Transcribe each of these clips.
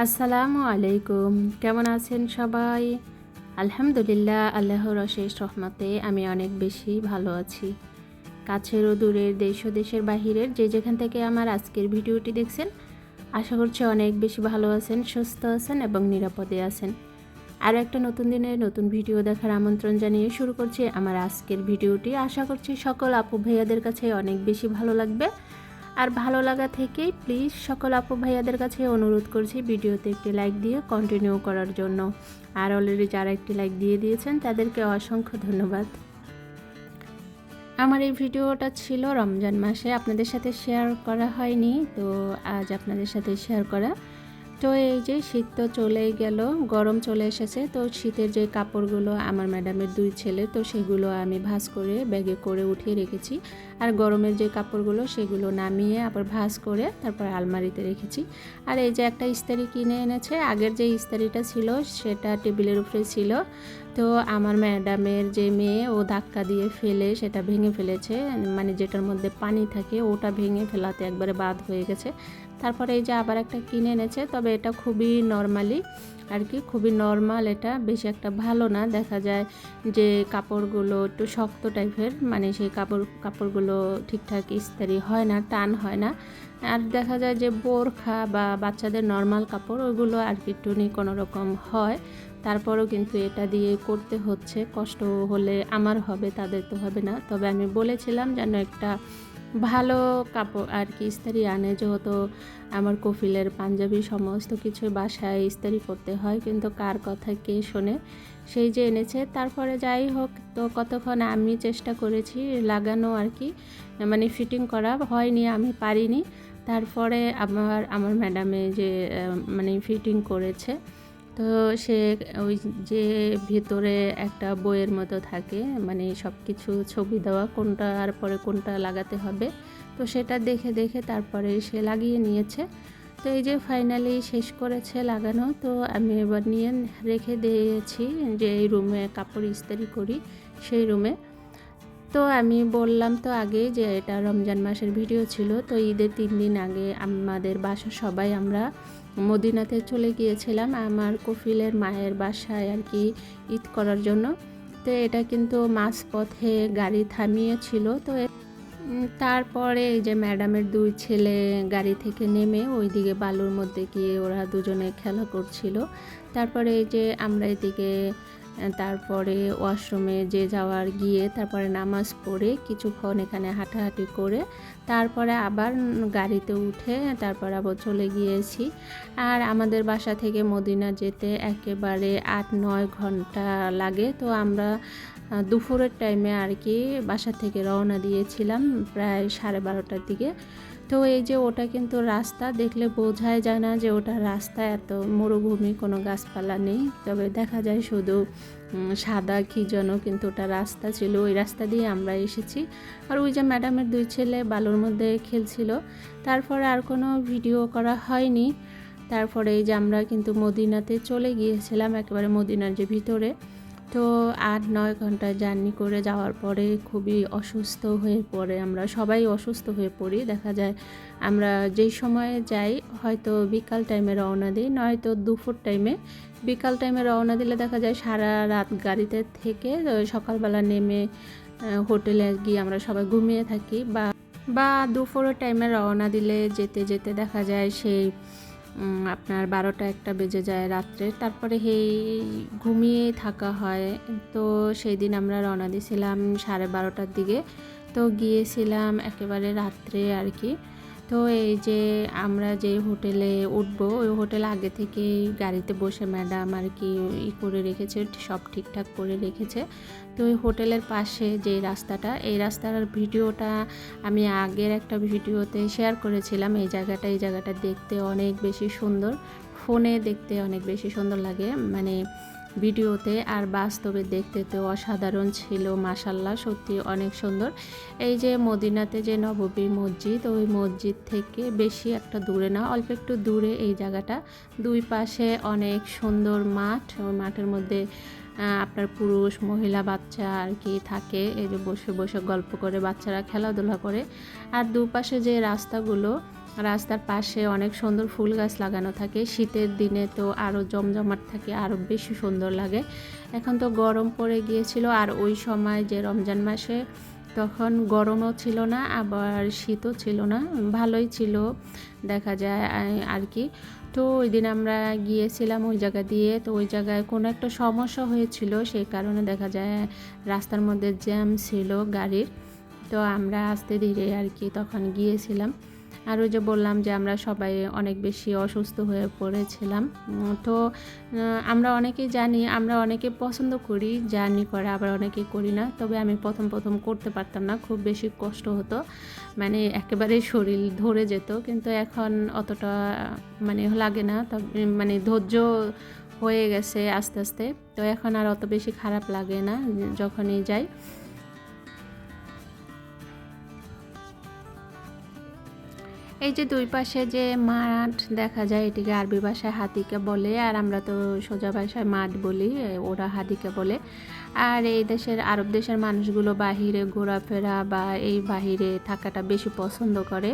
আসসালামু আলাইকুম। কেমন আছেন সবাই? আলহামদুলিল্লাহ, আল্লাহর অশেষ রহমতে আমি অনেক বেশি ভালো আছি। কাছের ও দূরের দেশ ও দেশের বাহিরের যে যেখান থেকে আমার আজকের ভিডিওটি দেখছেন, আশা করছি অনেক বেশি ভালো আছেন, সুস্থ আছেন এবং নিরাপদে আছেন। আরও একটা নতুন দিনে নতুন ভিডিও দেখার আমন্ত্রণ জানিয়ে শুরু করছি আমার আজকের ভিডিওটি। আশা করছি সকল আপু ভাইয়াদের কাছে অনেক বেশি ভালো লাগবে। আর ভালো লাগা থেকেই প্লিজ সকল আপু ভাইয়াদের কাছে অনুরোধ করছি ভিডিওতে একটি লাইক দিয়ে কন্টিনিউ করার জন্য। আর অলরেডি যারা একটি লাইক দিয়ে দিয়েছেন, তাদেরকে অসংখ্য ধন্যবাদ। আমার এই ভিডিওটা ছিল রমজান মাসে। আপনাদের সাথে শেয়ার করা হয়নি, তো আজ আপনাদের সাথে শেয়ার করা তো এই যে শীত তো চলেই গেল, গরম চলে এসেছে। তো শীতের যে কাপড়গুলো আমার ম্যাডামের দুই ছেলে, তো সেগুলো আমি ভাঁজ করে ব্যাগে করে উঠিয়ে রেখেছি। আর গরমের যে কাপড়গুলো, সেগুলো নামিয়ে আবার ভাঁজ করে তারপর আলমারিতে রেখেছি। আর এই যে একটা ইস্তারি কিনে এনেছে, আগের যে ইস্তারিটা ছিল, সেটা টেবিলের উপরে ছিল। তো আমার ম্যাডামের যে মেয়ে, ও ধাক্কা দিয়ে ফেলে, সেটা ভেঙে ফেলেছে। মানে যেটার মধ্যে পানি থাকে, ওটা ভেঙে ফেলাতে একবারে বাদ হয়ে গেছে। তারপরে এই যে আবার একটা কিনে এনেছে, তবে এটা খুবই নর্মালি আর কি খুবই নর্মাল এটা বেশি একটা ভালো না। দেখা যায় যে কাপড়গুলো একটু শক্ত টাইপের মানে সেই কাপড়, কাপড়গুলো ঠিকঠাক ইস্তারি হয় না, টান হয় না। আর দেখা যায় যে বোরখা বা বাচ্চাদের নর্মাল কাপড়, ওইগুলো আর কি টুনি কোনো রকম হয়। তারপরেও কিন্তু এটা দিয়ে করতে হচ্ছে, কষ্ট হলে আমার হবে, তাদের তো হবে না। তবে আমি বলেছিলাম যেন একটা ভালো কাপড় আর কি ইস্তারি আনে, যেহেতু আমার কফিলের পাঞ্জাবি সমস্ত কিছু বাসায় ইস্তারি করতে হয়, কিন্তু কার কথা কে শোনে, সেই যে এনেছে। তারপরে যাই হোক, তো কতক্ষণ আমি চেষ্টা করেছি লাগানো আর কি মানে ফিটিং করা, হয়নি, আমি পারিনি। তারপরে আমার আমার ম্যাডামে যে মানে ফিটিং করেছে তো সে ওই যে ভিতরে একটা বইয়ের মতো থাকে মানে সব কিছু ছবি দেওয়া, কোনটা আর পরে কোনটা লাগাতে হবে। তো সেটা দেখে দেখে তারপরে সে লাগিয়ে নিয়েছে। তো এই যে ফাইনালি শেষ করেছে লাগানো, তো আমি এবার নিয়ে রেখে দিয়েছি যে এই রুমে কাপড় ইস্তারি করি, সেই রুমে। তো আমি বললাম তো আগে যে এটা রমজান মাসের ভিডিও ছিল, তো ঈদের তিন দিন আগে আমাদের বাসা সবাই আমরা মদিনাতে চলে গিয়েছিলাম আমার কফিলের মায়ের বাসায় আর কি ঈদ করার জন্য। তো এটা কিন্তু মাঝপথে গাড়ি থামিয়েছিল। তো তারপরে এই যে ম্যাডামের দুই ছেলে গাড়ি থেকে নেমে ওইদিকে বালুর মধ্যে গিয়ে ওরা দুজনে খেলা করছিল। তারপরে এই যে আমরা এদিকে তারপরে ওয়াশরুমে যে যাওয়ার গিয়ে তারপরে নামাজ পড়ে কিছুক্ষণ এখানে হাঁটাহাঁটি করে তারপরে আবার গাড়িতে উঠে তারপর আবার চলে গিয়েছি। আর আমাদের বাসা থেকে মদিনা যেতে একেবারে আট নয় ঘণ্টা লাগে। তো আমরা দুপুরের টাইমে আর কি বাসা থেকে রওনা দিয়েছিলাম প্রায় সাড়ে বারোটার দিকে। তো এই যে ওটা কিন্তু রাস্তা, দেখলে বোঝাই যায় না যে ওটা রাস্তা, এত মরুভূমি, কোনো গাছপালা নেই। তবে দেখা যায় শুধু সাদা কি যেন কিন্তু ওটা রাস্তা ছিল। ওই রাস্তা দিয়ে আমরা এসেছি। আর ওই যে ম্যাডামের দুই ছেলে বালুর মধ্যে খেলছিল। তারপরে আর কোনো ভিডিও করা হয়নি। তারপরে এই যে আমরা কিন্তু মদিনাতে চলে গিয়েছিলাম, একেবারে মদিনার যে ভিতরে। তো আট, নয় ঘণ্টা জার্নি করে যাওয়ার পরে খুবই অসুস্থ হয়ে পড়ে আমরা, সবাই অসুস্থ হয়ে পড়ি। দেখা যায় আমরা যেই সময়ে যাই, হয়তো বিকাল টাইমে রওনা দিই, নয়তো দুপুর টাইমে। বিকাল টাইমে রওনা দিলে দেখা যায় সারা রাত গাড়িতে থেকে সকালবেলা নেমে হোটেলে গিয়ে আমরা সবাই ঘুমিয়ে থাকি বা বা দুপুরের টাইমে রওনা দিলে যেতে যেতে দেখা যায় সেই আপনার বারোটা একটা বেজে যায় রাত্রে। তারপরে সেই ঘুমিয়ে থাকা হয়। তো সেই দিন আমরা রওনা দিয়েছিলাম সাড়ে বারোটার দিকে। তো গিয়েছিলাম একেবারে রাত্রে আর কি। তো এই যে আমরা যে হোটেলে উঠবো, ওই হোটেল আগে থেকে গাড়িতে বসে ম্যাডাম আর কি ই করে রেখেছে, সব ঠিকঠাক করে রেখেছে। তো ওই হোটেলের পাশে যে রাস্তাটা, এই রাস্তার ভিডিওটা আমি আগের একটা ভিডিওতে শেয়ার করেছিলাম। এই জায়গাটা এই জায়গাটা দেখতে অনেক বেশি সুন্দর। ফোনে দেখতে অনেক বেশি সুন্দর লাগে। মানে ভিডিওতে আর বাস্তবে দেখতে তো অসাধারণ ছিল মাসাল্লাহ সত্যি অনেক সুন্দর। এই যে মদিনাতে যে নববী মসজিদ, ওই মসজিদ থেকে বেশি একটা দূরে না, অল্প একটু দূরে এই জায়গাটা। দুই পাশে অনেক সুন্দর মাঠ, ওই মাঠের মধ্যে আপনার পুরুষ, মহিলা, বাচ্চা আর কি থাকে। এই যে বসে বসে গল্প করে, বাচ্চারা খেলাধুলা করে। আর দুপাশে যে রাস্তাগুলো, রাস্তার পাশে অনেক সুন্দর ফুল গাছ লাগানো থাকে। শীতের দিনে তো আরও জমজমাট থাকে আরও বেশি সুন্দর লাগে। এখন তো গরম পড়ে গিয়েছিল, আর ওই সময় যে রমজান মাসে তখন গরমও ছিল না, আবার শীতও ছিল না, ভালোই ছিল দেখা যায় আর কি। তো ওই দিন আমরা গিয়েছিলাম ওই জায়গা দিয়ে, তো ওই জায়গায় কোনো একটা সমস্যা হয়েছিল, সেই কারণে দেখা যায় রাস্তার মধ্যে জ্যাম ছিল গাড়ির। তো আমরা আসতে ধীরে আর কি তখন গিয়েছিলাম। আর ওই যে বললাম যে আমরা সবাই অনেক বেশি অসুস্থ হয়ে পড়েছিলাম। তো আমরা অনেকেই জানি, আমরা অনেকে পছন্দ করি, জার্নি করা, আবার অনেকে করি না। তবে আমি প্রথম প্রথম করতে পারতাম না, খুব বেশি কষ্ট হতো। মানে একেবারে শরীর ধরে যেত, কিন্তু এখন অতটা মানে লাগে না। মানে ধৈর্য হয়ে গেছে আস্তে আস্তে। তো এখন আর অত বেশি খারাপ লাগে না, যখনই যাই। এই যে দুই পাশে যে মাঠ দেখা যায়, এটিকে আরবি ভাষায় হাতিকে বলে, আর আমরা তো সোজা ভাষায় মাঠ বলি ওরা হাতিকে বলে। আর এই দেশের, আরব দেশের মানুষগুলো বাহিরে ঘোরাফেরা বা এই বাহিরে থাকাটা বেশি পছন্দ করে।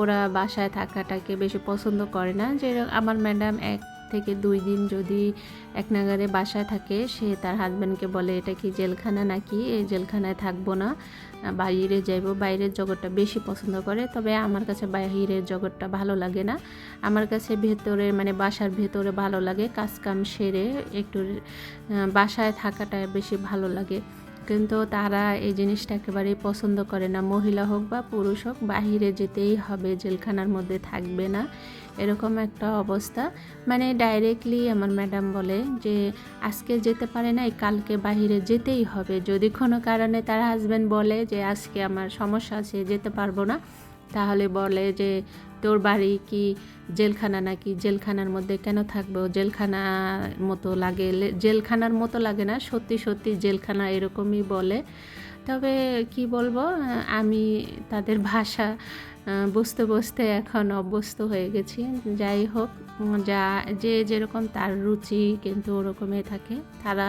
ওরা বাসায় থাকাটাকে বেশি পছন্দ করে না। যে আমার ম্যাডাম এক থেকে দুই দিন যদি এক নাগারে বাসায় থাকে, সে তার হাজব্যান্ডকে বলে, এটা কি জেলখানা নাকি? এই জেলখানায় থাকব না। বাইরে যাইব। বাইরের জগৎটা বেশি পছন্দ করে। তবে আমার কাছে বাইরের জগৎটা ভালো লাগে না। আমার কাছে ভেতরে মানে বাসার ভেতরে ভালো লাগে। কাজকাম সেরে একটু বাসায় থাকাটা বেশি ভালো লাগে। কিন্তু তারা এই জিনিসটা একেবারেই পছন্দ করে না। মহিলা হোক বা পুরুষ হোক বাহিরে যেতেই হবে। জেলখানার মধ্যে থাকবে না। এরকম একটা অবস্থা। মানে ডাইরেক্টলি আমার ম্যাডাম বলে যে, আজকে যেতে পারে না কালকে বাহিরে যেতেই হবে। যদি কোনো কারণে তার হাজব্যান্ড বলে যে, আজকে আমার সমস্যা আছে, যেতে পারব না। তাহলে বলে যে, তোর বাড়ি কি জেলখানা নাকি? জেলখানার মধ্যে কেন থাকব? জেলখানার মতো লাগে জেলখানার মতো লাগে না, সত্যি সত্যি জেলখানা এরকমই বলে। তবে কি বলব, আমি তাদের ভাষা বুঝতে বুঝতে এখন অভ্যস্ত হয়ে গেছি। যাই হোক, যা, যে যেরকম তার রুচি কিন্তু ওরকমই থাকে। তারা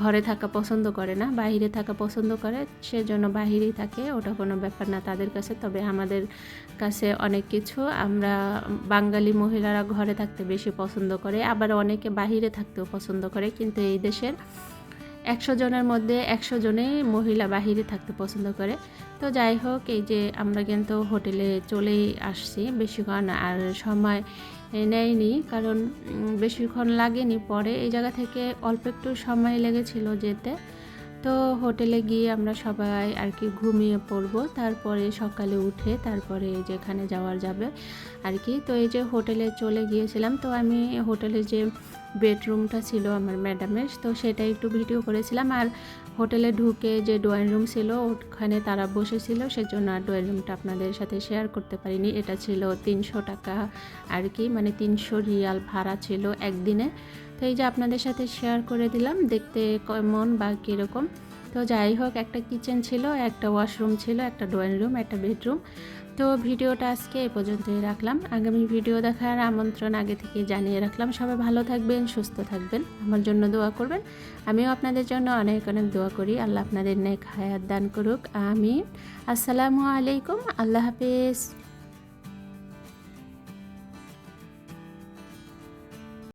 ঘরে থাকা পছন্দ করে না বাহিরে থাকা পছন্দ করে, সেজন্য বাহিরেই থাকে, ওটা কোনো ব্যাপার না তাদের কাছে। তবে আমাদের কাছে অনেক কিছু, আমরা বাঙালি মহিলারা ঘরে থাকতে বেশি পছন্দ করে, আবার অনেকে বাহিরে থাকতেও পছন্দ করে, কিন্তু এই দেশের একশো জনের মধ্যে একশো জনে মহিলা বাহিরে থাকতে পছন্দ করে। তো যাই হোক, এই যে আমরা কিন্তু হোটেলে চলেই আসছি, বেশিক্ষণ আর সময় নেয়নি, কারণ বেশিক্ষণ লাগেনি। পরে এই জায়গা থেকে অল্প একটু সময় লেগেছিল যেতে। তো হোটেলে গিয়ে আমরা সবাই আর কি ঘুমিয়ে পড়ব। তারপরে সকালে উঠে তারপরে যেখানে যাওয়ার যাবে আর কি। তো এই যে হোটেলে চলে গিয়েছিলাম, তো আমি হোটেলে যে বেডরুমটা ছিল আমার ম্যাডামের, তো সেটা একটু ভিডিও করেছিলাম। আর হোটেলে ঢুকে যে ড্রয়িং রুম ছিল, ওখানে তারা বসেছিল, সেজন্য আর ড্রয়িং রুমটা আপনাদের সাথে শেয়ার করতে পারিনি। এটা ছিল তিনশো টাকা আর কি মানে তিনশো রিয়াল ভাড়া ছিল একদিনে। এই যে আপনাদের সাথে শেয়ার করে দিলাম, দেখতে কেমন বা কীরকম। তো যাই হোক, একটা কিচেন ছিল, একটা ওয়াশরুম ছিল, একটা ড্রয়িং রুম একটা বেডরুম তো ভিডিওটা আজকে এই পর্যন্তই রাখলাম। আগামী ভিডিও দেখার আমন্ত্রণ আগে থেকে জানিয়ে রাখলাম। সবাই ভালো থাকবেন, সুস্থ থাকবেন। আমার জন্য দোয়া করবেন। আমিও আপনাদের জন্য অনেক অনেক দোয়া করি। আল্লাহ আপনাদের নেক হায়াত দান করুক। আমি আসসালামু আলাইকুম। আল্লাহ হাফিজ।